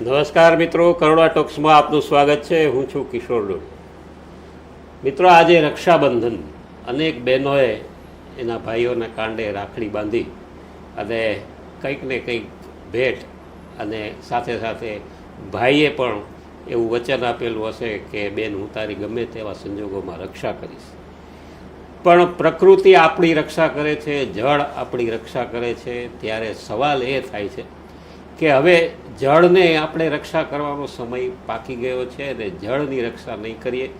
નમસ્કાર મિત્રો કરોડા ટોક્સમાં આપનું સ્વાગત છે. હું છું કિશોર ડોડ મિત્રો, આજે રક્ષાબંધન. અનેક બહેનોએ એના ભાઈઓના કાંડે રાખડી બાંધી અને કંઈક ને કંઈક ભેટ અને સાથે સાથે ભાઈએ પણ એવું વચન આપેલું હશે કે, બેન, હું તારી ગમે તેવા સંજોગોમાં રક્ષા કરીશ. પણ પ્રકૃતિ આપણી રક્ષા કરે છે, જળ આપણી રક્ષા કરે છે. ત્યારે સવાલ એ થાય છે કે, હવે જળને આપણે રક્ષા કરવાનો સમય પાકી ગયો છે અને જળની રક્ષા નહીં કરીએ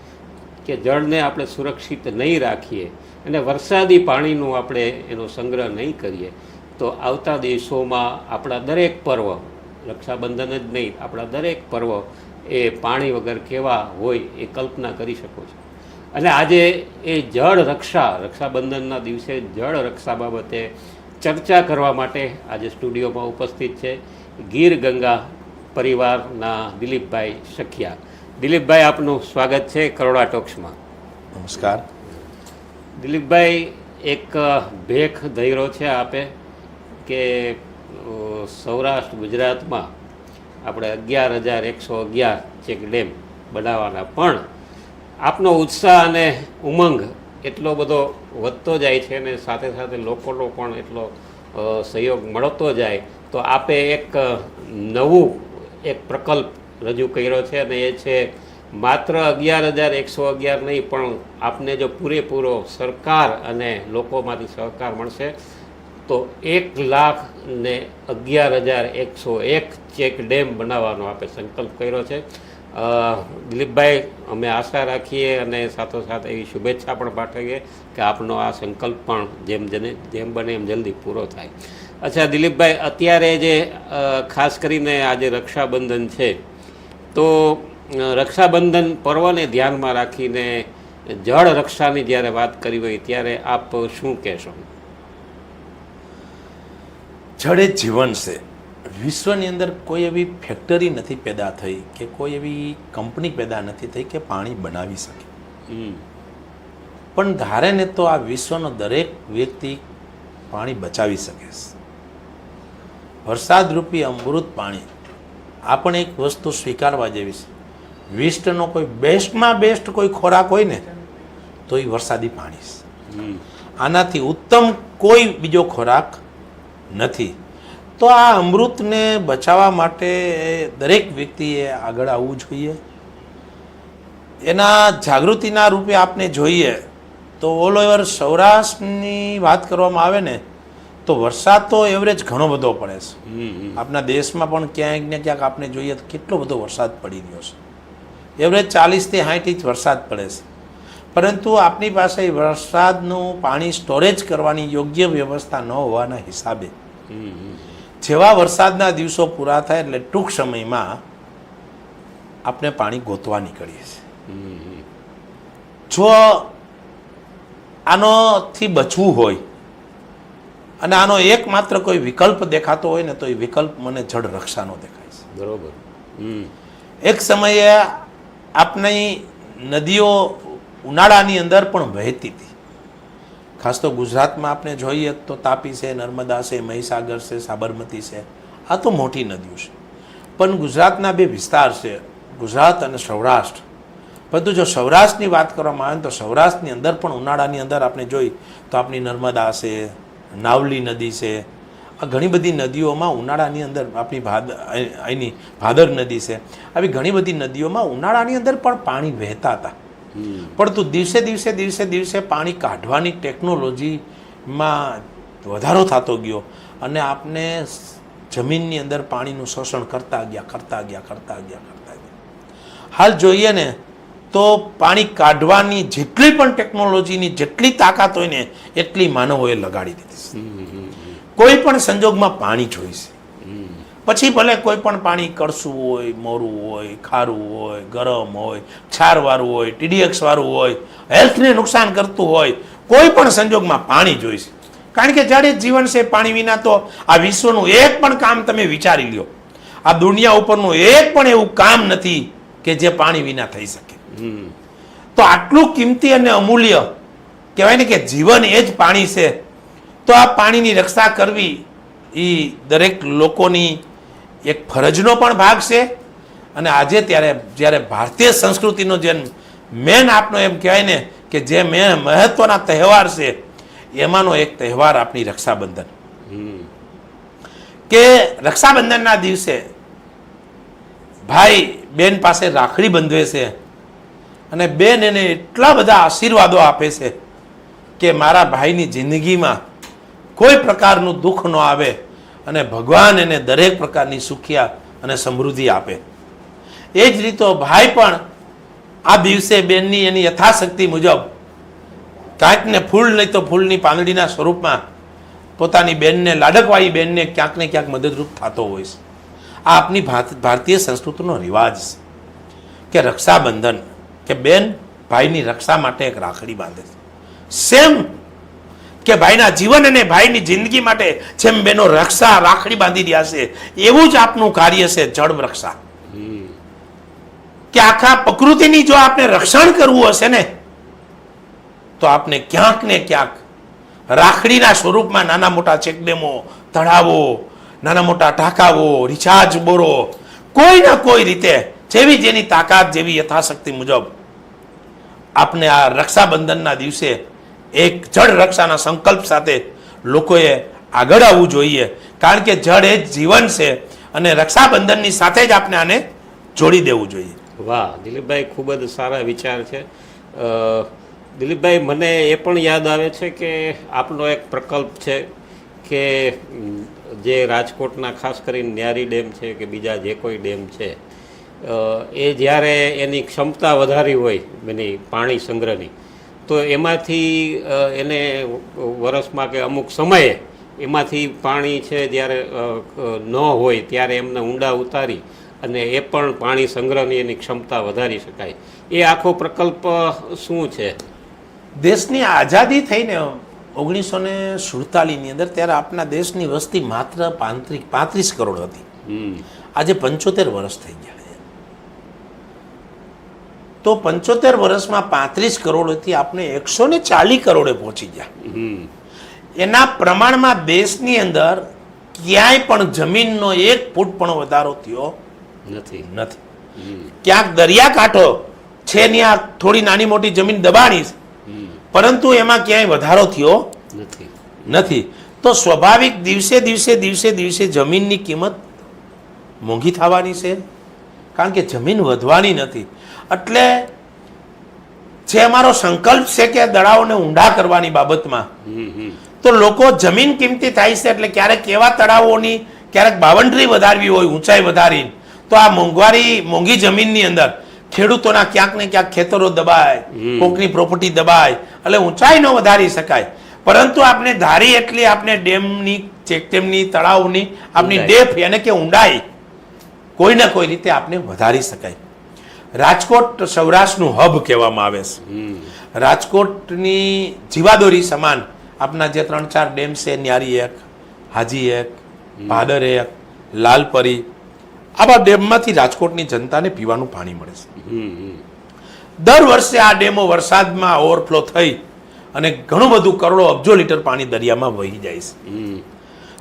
કે જળને આપણે સુરક્ષિત નહીં રાખીએ અને વરસાદી પાણીનું આપણે એનો સંગ્રહ નહીં કરીએ, તો આવતા દિવસોમાં આપણા દરેક પર્વ, રક્ષાબંધન જ નહીં, આપણા દરેક પર્વ એ પાણી વગર કેવા હોય એ કલ્પના કરી શકો છો. અને આજે એ જળ રક્ષા, રક્ષાબંધનના દિવસે જળ રક્ષા બાબતે ચર્ચા કરવા માટે આજે સ્ટુડિયોમાં ઉપસ્થિત છે ગીર ગંગા પરિવારના દિલીપભાઈ સખિયા. દિલીપભાઈ આપનું સ્વાગત છે કરોડા ટોક્સમાં. નમસ્કાર. દિલીપભાઈ એક ભેખ ધૈર્યો છે આપે કે સૌરાષ્ટ્ર ગુજરાતમાં આપણે અગિયાર હજાર એકસો અગિયાર ચેક ડેમ બનાવવાના. પણ આપનો ઉત્સાહ અને ઉમંગ એટલો બધો વધતો જાય છે અને સાથે સાથે લોકોનો પણ એટલો સહયોગ મળતો જાય, તો આપે એક નવું એક પ્રકલ્પ રજૂ કર્યો છે અને એ છે માત્ર અગિયાર હજાર એકસો અગિયાર નહીં, પણ આપને જો પૂરેપૂરો સરકાર અને લોકોમાંથી સહકાર મળશે, તો એક લાખ ને અગિયાર હજાર એકસો એક ચેક ડેમ બનાવવાનો આપણે સંકલ્પ કર્યો છે. દિલીપભાઈ, અમે આશા રાખીએ અને સાથોસાથ એવી શુભેચ્છા પણ પાઠવીએ કે આપનો આ સંકલ્પ પણ જેમ જને, જેમ બને એમ જલ્દી પૂરો થાય. અચ્છા, દિલીપભાઈ, અત્યારે જે ખાસ કરીને આજે રક્ષાબંધન છે, તો રક્ષાબંધન પર્વને ધ્યાનમાં રાખીને જળ રક્ષાની જ્યારે વાત કરી હોય ત્યારે આપ શું કહેશો? જળ જીવન છે. વિશ્વની અંદર કોઈ એવી ફેક્ટરી નથી પેદા થઈ કે કોઈ એવી કંપની પેદા નથી થઈ કે પાણી બનાવી શકે. પણ ધારે ને તો આ વિશ્વનો દરેક વ્યક્તિ પાણી બચાવી શકે વરસાદરૂપી અમૃત પાણી આ પણ એક વસ્તુ સ્વીકારવા જેવી છે. વિષ્ટનો કોઈ બેસ્ટમાં બેસ્ટ કોઈ ખોરાક હોય ને તો એ વરસાદી પાણી છે. આનાથી ઉત્તમ કોઈ બીજો ખોરાક નથી. તો આ અમૃતને બચાવવા માટે દરેક વ્યક્તિએ આગળ આવવું જોઈએ. એના જાગૃતિના રૂપે આપને જોઈએ તો ઓલ ઓવર સૌરાષ્ટ્રની વાત કરવામાં આવે ને તો વરસાદ તો એવરેજ ઘણો બધો પડે છે. આપણા દેશમાં પણ ક્યાંક ને ક્યાંક આપણે જોઈએ તો કેટલો બધો વરસાદ પડી રહ્યો છે. એવરેજ ચાલીસથી સાઠ ઇંચ વરસાદ પડે છે. પરંતુ આપણી પાસે વરસાદનું પાણી સ્ટોરેજ કરવાની યોગ્ય વ્યવસ્થા ન હોવાના હિસાબે જેવા વરસાદના દિવસો પૂરા થાય એટલે ટૂંક સમયમાં આપણે પાણી ગોતવા નીકળીએ છીએ. જો આનોથી બચવું હોય અને આનો એકમાત્ર કોઈ વિકલ્પ દેખાતો હોય ને તો એ વિકલ્પ મને જળ રક્ષાનો દેખાય છે. બરોબર. એક સમયે આપણી નદીઓ ઉનાળાની અંદર પણ વહેતી હતી. ખાસ તો ગુજરાતમાં આપણે જોઈએ તો તાપી છે, નર્મદા છે, મહીસાગર છે, સાબરમતી છે. આ તો મોટી નદીઓ છે. પણ ગુજરાતના બે વિસ્તાર છે, ગુજરાત અને સૌરાષ્ટ્ર. પરંતુ જો સૌરાષ્ટ્રની વાત કરવામાં આવે તો સૌરાષ્ટ્રની અંદર પણ ઉનાળાની અંદર આપણે જોઈ તો આપણી નર્મદા છે, નાવલી નદી છે. આ ઘણી બધી નદીઓમાં ઉનાળાની અંદર આપણી ભાદ અહીંની ભાદર નદી છે. આવી ઘણી બધી નદીઓમાં ઉનાળાની અંદર પણ પાણી વહેતા હતા. પરંતુ દિવસે દિવસે દિવસે દિવસે પાણી કાઢવાની ટેકનોલોજીમાં વધારો થતો ગયો અને આપને જમીનની અંદર પાણીનું શોષણ કરતા ગયા કરતા ગયા કરતા ગયા કરતા ગયા. હાલ જોઈએ ને તો પાણી કાઢવાની જેટલી પણ ટેકનોલોજીની જેટલી તાકાત હોય ને એટલી માનવોએ લગાડી દીધી કોઈ પણ સંજોગમાં પાણી જોઈશે. પછી ભલે કોઈ પણ પાણી કરશું હોય મોરું હોય ખારું હોય ગરમ હોય ક્ષારવાળું હોય ટીડીએક્સ વાળું હોય હેલ્થને નુકસાન કરતું હોય કોઈ પણ સંજોગમાં પાણી જોઈશે. કારણ કે જ્યારે જીવન છે પાણી વિના તો આ વિશ્વનું એક પણ કામ તમે વિચારી લ્યો. આ દુનિયા ઉપરનું એક પણ એવું કામ નથી કે જે પાણી વિના થઈ શકે. તો આટલું કિંમતી અને અમૂલ્ય કહેવાય ને કે જીવન એ જ પાણી છે તો આ પાણીની રક્ષા કરવી એ દરેક લોકોની એક ફરજનો પણ ભાગ છે. અને આજે ત્યારે જ્યારે ભારતીય સંસ્કૃતિનો જે મેન આપનો એમ કહેવાય ને કે જે મેન મહત્વના તહેવાર છે એમાંનો એક તહેવાર આપણી રક્ષાબંધન. કે રક્ષાબંધનના દિવસે ભાઈ બેન પાસે રાખડી બંધવે છે અને બેન એને એટલા બધા આશીર્વાદો આપે છે કે મારા ભાઈની જિંદગીમાં કોઈ પ્રકારનું દુઃખ ન આવે. અને ભગવાન એને દરેક પ્રકારની સુખિયા અને સમૃદ્ધિ આપે. એ જ રીતો ભાઈ પણ આ દિવસે બેનની એની યથાશક્તિ મુજબ કાંઈક ને ફૂલ નહીં તો ફૂલની પાંદડીના સ્વરૂપમાં પોતાની બેનને લાડકવાળી બેનને ક્યાંક ને ક્યાંક મદદરૂપ થતો હોય છે. આ ભાત- ભારતીય સંસ્કૃતિનો રિવાજ છે કે રક્ષાબંધન, કે બેન ભાઈની રક્ષા માટે એક રાખડી બાંધે છે. સેમ કે ભાઈના જીવન અને ભાઈની જિંદગી માટે જેમ બેનો રક્ષા રાખડી બાંધી રહ્યા છે, એવું જ આપનું કાર્ય છે જળ રક્ષા. કે આખા પ્રકૃતિની જો આપણે રક્ષણ કરવું હશે ને, તો આપણે ક્યાંક ને ક્યાંક રાખડીના સ્વરૂપમાં નાના મોટા ચેકડેમો તળાવો, નાના મોટા ટાંકાઓ રિચાર્જ બોરો, કોઈ ના કોઈ રીતે, જેવી જેની તાકાત, જેવી યથાશક્તિ મુજબ, આપને આ રક્ષાબંધનના દિવસે એક જળ રક્ષાના સંકલ્પ સાથે લોકોએ આગળ આવવું જોઈએ. કારણ કે જળ એ જીવન છે અને રક્ષાબંધનની સાથે જ આપણે આને જોડી દેવું જોઈએ. વાહ, દિલીપભાઈ, ખૂબ જ સારા વિચાર છે. દિલીપભાઈ, મને એ પણ યાદ આવે છે કે આપનો એક પ્રકલ્પ છે કે જે રાજકોટના ખાસ કરીને ન્યારી ડેમ છે કે બીજા જે કોઈ ડેમ છે એ જ્યારે એની ક્ષમતા વધારી હોય, એની પાણી સંગ્રહની તો એમાંથી એને વરસમાં કે અમુક સમયે એમાંથી પાણી છે જ્યારે ન હોય ત્યારે એમને ઊંડા ઉતારી અને એ પણ પાણી સંગ્રહની એની ક્ષમતા વધારી શકાય. એ આખો પ્રકલ્પ શું છે? દેશની આઝાદી થઈને ઓગણીસો ને સુડતાલીસની અંદર ત્યારે આપણા દેશની વસ્તી માત્ર પાંત્રીસ પાંત્રીસ કરોડ હતી. આજે પંચોતેર વર્ષ થઈ ગયા. તો પંચોતેર વર્ષમાં પાંત્રીસ કરોડથી આપણે એકસો ને ચાલીસ કરોડે પહોંચી ગયા. એના પ્રમાણમાં દેશની અંદર ક્યાંય પણ જમીનનો એક ફૂટ પણ વધારો થયો નથી. નથી. ક્યાંક દરિયાકાંઠો છે ત્યાં થોડી નાની મોટી જમીન દબાણી પરંતુ એમાં ક્યાંય વધારો થયો નથી. નથી. તો સ્વાભાવિક દિવસે દિવસે દિવસે દિવસે જમીનની કિંમત મોંઘી થવાની છે. કારણ કે જમીન વધવાની નથી એટલે જે અમારો સંકલ્પ છે કે દડાઓને ઊંડા કરવાની બાબતમાં તો લોકો જમીન કિંમતી થાય છે એટલે ક્યારેક એવા તળાવોની ક્યારેક બાઉન્ડ્રી વધારવી હોય ઊંચાઈ વધારી તો આ મોંઘવારી મોંઘી જમીનની અંદર ખેડૂતોના ક્યાંક ને ક્યાંક ખેતરો દબાય. કોકની પ્રોપર્ટી દબાય એટલે ઊંચાઈ ન વધારી શકાય પરંતુ આપણે ધારી એટલી આપણે ડેમની ચેકડેમની તળાવની આપણી ઊંડાઈ. ડેફ એને કે ઊંડાઈ કોઈ ના કોઈ રીતે આપને વધારી શકાય. રાજકોટ સૌરાષ્ટ્રનું હબ કહેવામાં આવે છે. રાજકોટની જીવાદોરી સમાન. આપના જે ત્રણ ચાર ડેમ છે ન્યારી એક હાજી એક ભાદર એક લાલપરી આવા ડેમમાંથી રાજકોટની જનતાને પીવાનું પાણી મળે છે. દર વર્ષે આ ડેમો વરસાદમાં ઓવરફ્લો થઈ અને ઘણું બધું કરોડો અબજો લીટર પાણી દરિયામાં વહી જાય છે.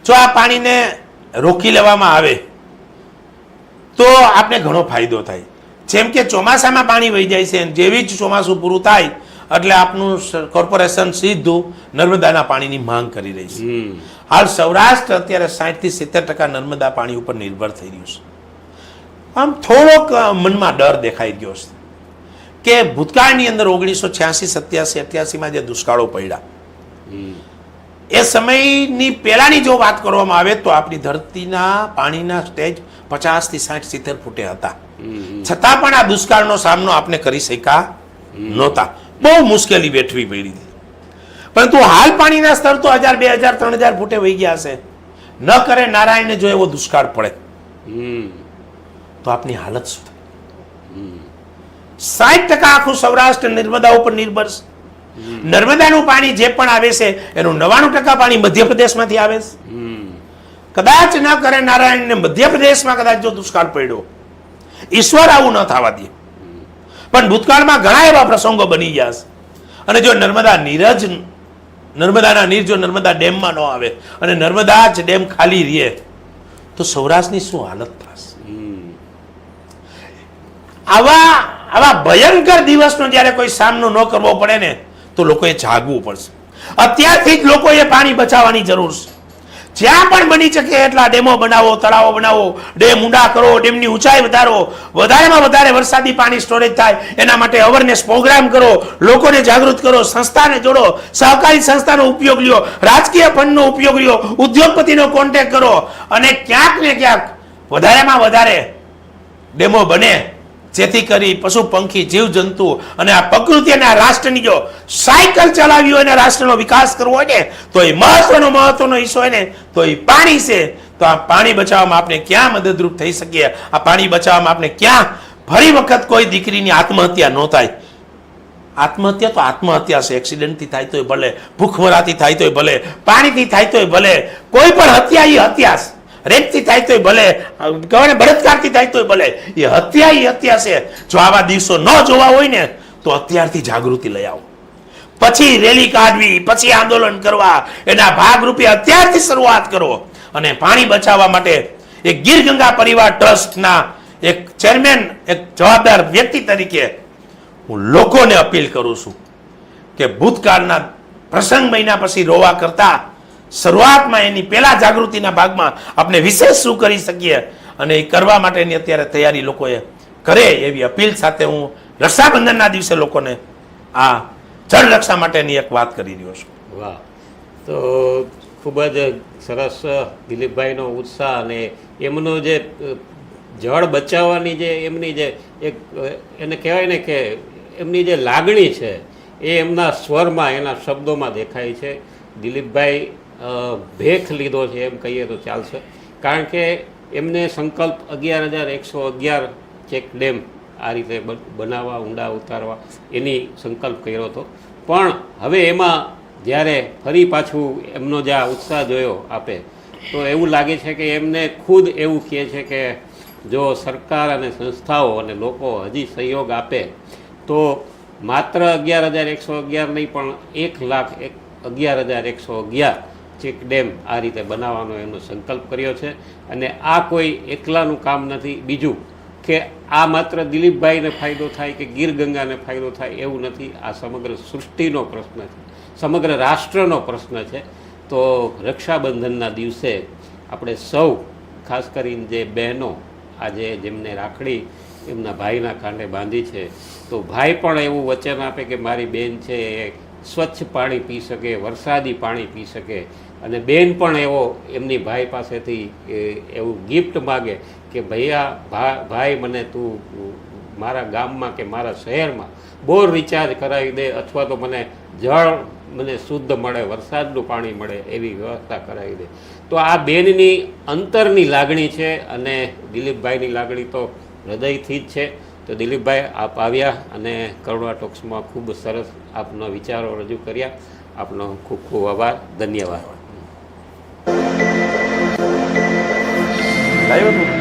જો આ પાણીને રોકી લેવામાં આવે તો આપણે ઘણો ફાયદો થાય. જેમ કે ચોમાસામાં પાણી વહી જાય છે જેવી જ ચોમાસું પૂરું થાય એટલે આપનું કોર્પોરેશન સીધું નર્મદાના પાણીની માંગ કરી રહી છે. હાલ સૌરાષ્ટ્ર અત્યારે સાઠથી સિત્તેર ટકા નર્મદા પાણી ઉપર નિર્ભર થઈ રહ્યું છે. આમ થોડોક મનમાં ડર દેખાઈ ગયો છે. કે ભૂતકાળની અંદર ઓગણીસો છ્યાસી સત્યાસી અઠ્યાસીમાં જે દુષ્કાળો પડ્યા એ સમયની પહેલાની જો વાત કરવામાં આવે તો આપણી ધરતીના પાણીના સ્ટેજ પચાસથી સાઠ સિત્તેર ફૂટે હતા. છતાં પણ આ દુષ્કાળનો સામનો આપણે કરી શક્યા નહોતા. બહુ મુશ્કેલી વેઠવી પડી. પરંતુ હાલ પાણીના સ્તર તો હજાર, બે હજાર, ત્રણ હજાર ફૂટે વહી ગયા છે. ન કરે નારાયણને જો એવો દુષ્કાળ પડે. તો આપની હાલત શું થાય? સાઠ ટકા આખું સૌરાષ્ટ્ર નર્મદા ઉપર નિર્ભર છે. નર્મદાનું પાણી જે પણ આવે છે, એનું નવાણું ટકા પાણી મધ્યપ્રદેશમાંથી આવે છે. કદાચ ન કરે નારાયણને મધ્યપ્રદેશમાં કદાચ જો દુષ્કાળ પડ્યો. ઈશ્વર આવું ન થવા દે. પણ ભૂતકાળમાં ઘણા એવા પ્રસંગો બની ગયા છે. અને જો નર્મદા નીરજ, નર્મદાના નીર જો નર્મદા ડેમમાં ન આવે અને નર્મદા જ ડેમ ખાલી રહે, તો સૌરાષ્ટ્રની શું હાલત થશે? આવા આવા ભયંકર દિવસનો જ્યારે કોઈ સામનો ન કરવો પડે ને, તો લોકોએ જાગવું પડશે. અત્યારથી જ લોકોએ પાણી બચાવવાની જરૂર છે. જ્યાં પણ બની શકે એટલા ડેમો બનાવો, તળાવો બનાવો, ડેમ ઊંડા કરો, ડેમની ઊંચાઈ વધારો, વધારેમાં વધારે વરસાદી પાણી સ્ટોરેજ થાય, એના માટે અવરનેસ પ્રોગ્રામ કરો, લોકોને જાગૃત કરો, સંસ્થાને જોડો, સહકારી સંસ્થાનો ઉપયોગ લ્યો, રાજકીય ફંડનો ઉપયોગ લ્યો, ઉદ્યોગપતિનો કોન્ટેક્ટ કરો, અને ક્યાંક ને ક્યાંક વધારેમાં વધારે ડેમો બને. જેથી કરી પશુ, પંખી, જીવ જંતુ અને આ પ્રકૃતિ અને આ રાષ્ટ્રની જો સાયકલ ચલાવી હોય અને રાષ્ટ્રનો વિકાસ કરવો હોય ને, તો એ મહત્વનો મહત્વનો હિસ્સો હોય ને, તો એ પાણી છે. તો આ પાણી બચાવવામાં આપણે ક્યાં મદદરૂપ થઈ શકીએ? આ પાણી બચાવવામાં આપણે ક્યાં ફરી વખત કોઈ દીકરીની આત્મહત્યા ન થાય? આત્મહત્યા તો આત્મહત્યા છે. એક્સિડન્ટથી થાય તોય ભલે, ભૂખમરાથી થાય તોય ભલે, પાણીથી થાય તોય ભલે, કોઈ પણ હત્યા એ હત્યા છે. રેપથી થાય તોય ભલે. કહેવાય ને, બળાત્કારથી થાય તોય ભલે. એ હત્યા એ હત્યા છે. જો આવા દિવસો ન જોવા હોય ને, તો અત્યારથી જાગૃતિ લઈ આવો. પછી રેલી કાઢવી, પછી આંદોલન કરવા. એના ભાગરૂપે અત્યારથી શરૂઆત કરો. અને પાણી બચાવવા માટે એક ગીર ગંગા પરિવાર ટ્રસ્ટના એક ચેરમેન, એક જવાબદાર વ્યક્તિ તરીકે હું લોકોને અપીલ કરું છું કે ભૂતકાળના પ્રસંગ મહિના પછી રોવા કરતા શરૂઆતમાં એની પહેલા જાગૃતિના ભાગમાં આપણે વિશેષ શું કરી શકીએ અને એ કરવા માટેની અત્યારે તૈયારી લોકોએ કરે એવી અપીલ સાથે હું રક્ષાબંધનના દિવસે લોકોને આ જળ રક્ષા માટેની એક વાત કરી રહ્યો છું. વાહ. તો ખૂબ જ સરસ દિલીપભાઈનો ઉત્સાહ અને એમનો જે જળ બચાવવાની જે એમની જે એક એને કહેવાય ને કે એમની જે લાગણી છે એ એમના સ્વરમાં, એના શબ્દોમાં દેખાય છે. દિલીપભાઈ ભેખ લીધો છે એમ કહીએ તો ચાલશે. કારણ કે એમને સંકલ્પ અગિયાર હજાર એકસો અગિયાર ચેક ડેમ આ રીતે બનાવવા, ઊંડા ઉતારવા એની સંકલ્પ કર્યો હતો. પણ હવે એમાં જ્યારે ફરી પાછું એમનો જે ઉત્સાહ જોયો આપે, તો એવું લાગે છે કે એમને ખુદ એવું કહે છે કે જો સરકાર અને સંસ્થાઓ અને લોકો હજી સહયોગ આપે, તો માત્ર અગિયાર હજાર એકસો અગિયાર નહીં પણ એક લાખ એક, અગિયાર હજાર એકસો અગિયાર ચેક ડેમ આ રીતે બનાવવાનો એમનો સંકલ્પ કર્યો છે અને આ કોઈ એકલાનું કામ નથી. બીજું કે આ માત્ર દિલીપભાઈને ફાયદો થાય કે ગીર ગંગાને ફાયદો થાય એવું નથી. આ સમગ્ર સૃષ્ટિનો પ્રશ્ન છે. સમગ્ર રાષ્ટ્રનો પ્રશ્ન છે. તો રક્ષાબંધનના દિવસે આપણે સૌ, ખાસ કરીને જે બહેનો આજે જેમને રાખડી એમના ભાઈના કાંડે બાંધી છે, તો ભાઈ પણ એવું વચન આપે કે મારી બેન છે એ સ્વચ્છ પાણી પી શકે, વરસાદી પાણી પી શકે અને બેન પણ એવો એમની ભાઈ પાસેથી એવું ગિફ્ટ માગે કે ભૈયા ભાઈ મને તું મારા ગામમાં કે મારા શહેરમાં બોર રિચાર્જ કરાવી દે અથવા તો મને જળ મને શુદ્ધ મળે, વરસાદનું પાણી મળે એવી વ્યવસ્થા કરાવી દે. તો આ બેનની અંતરની લાગણી છે અને દિલીપભાઈની લાગણી તો હૃદયથી જ છે. તો દિલીપભાઈ, આપ આવ્યા અને કરુણા ટોક્સમાં ખૂબ સરસ આપના વિચારો રજૂ કર્યા. આપનો ખૂબ ખૂબ આભાર. ધન્યવાદ. લાવ્યો તું?